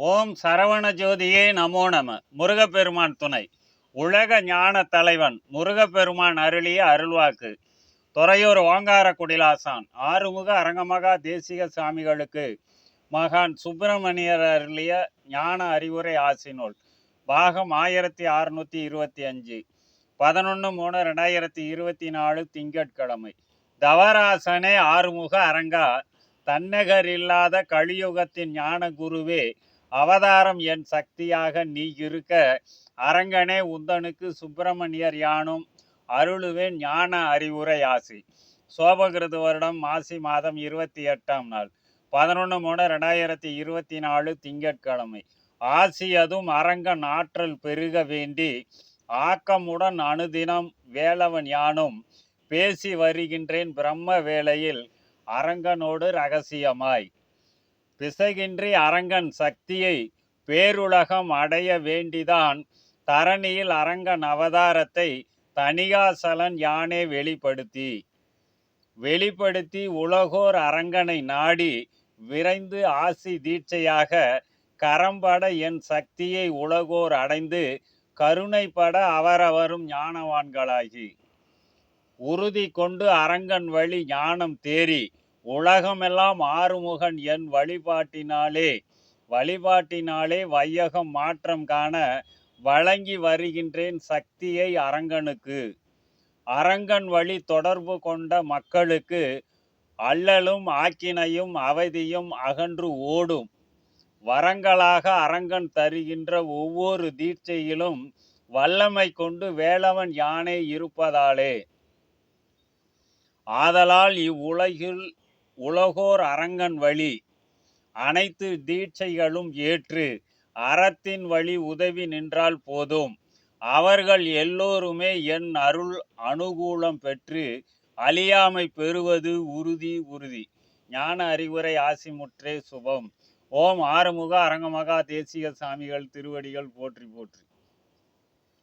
ஓம் சரவண ஜோதியே நமோ நம. முருகப்பெருமான் துணை. உலக ஞான தலைவன் முருகப்பெருமான் அருளிய அருள்வாக்கு. துறையூர் ஓங்கார குடிலாசான் ஆறுமுக அரங்கமகா தேசிக சாமிகளுக்கு மகான் சுப்பிரமணியர் அருளிய ஞான அறிவுரை ஆசினோல் பாகம் ஆயிரத்தி அறுநூத்தி இருபத்தி அஞ்சு. பதினொன்று மூணு ரெண்டாயிரத்தி இருபத்தி நாலு திங்கட்கிழமை. தவராசனே ஆறுமுக அரங்கா. தன்னகர் இல்லாத கலியுகத்தின் ஞான குருவே அவதாரம் என் சக்தியாக நீ இருக்க. அரங்கனே உந்தனுக்கு சுப்பிரமணியர் யானும் அருளுவேன் ஞான அறிவுரை ஆசி. சோபகிருது வருடம் மாசி மாதம் இருபத்தி எட்டாம் நாள். பதினொன்று மூணு ரெண்டாயிரத்தி இருபத்தி நாலு திங்கட்கிழமை. ஆசி அதுவும் அரங்கன் ஆற்றல் பெருக வேண்டி ஆக்கமுடன் அனுதினம் வேலவன் யானும் பேசி வருகின்றேன் பிரம்ம வேளையில் அரங்கனோடு ரகசியமாய். பிசகின்றி அரங்கன் சக்தியை பேருலகம் அடைய வேண்டிதான். தரணியில் அரங்கன் அவதாரத்தை தனிகாசலன் யானே வெளிப்படுத்தி. வெளிப்படுத்தி உலகோர் அரங்கனை நாடி விரைந்து ஆசி தீட்சையாக கரம்பட என் சக்தியை உலகோர் அடைந்து கருணைப்பட அவரவரும் ஞானவான்களாகி. உறுதி கொண்டு அரங்கன் வழி ஞானம் தேறி உலகமெல்லாம் ஆறுமுகன் என் வழிபாட்டினாலே. வழிபாட்டினாலே வையகம் மாற்றம் காண வழங்கி வருகின்றேன் சக்தியை அரங்கனுக்கு. அரங்கன் வழி தொடர்பு கொண்ட மக்களுக்கு அல்லலும் ஆக்கினையும் அவதியும் அகன்று ஓடும். வரங்களாக அரங்கன் தருகின்ற ஒவ்வொரு தீட்சையிலும் வல்லமை கொண்டு வேலவன் யானை இருப்பதாலே. ஆதலால் இவ்வுலகில் உலகோர் அரங்கன் வழி அனைத்து தீட்சைகளும் ஏற்று அறத்தின் வழி உதவி நின்றால் போதும். அவர்கள் எல்லோருமே என் அருள் அனுகூலம் பெற்று அழியாமை பெறுவது உறுதி உறுதி. ஞான அறிவுரை ஆசிமுற்றே சுபம். ஓம் ஆறுமுக அரங்கமகா தேசிய சாமிகள் திருவடிகள் போற்றி போற்றி.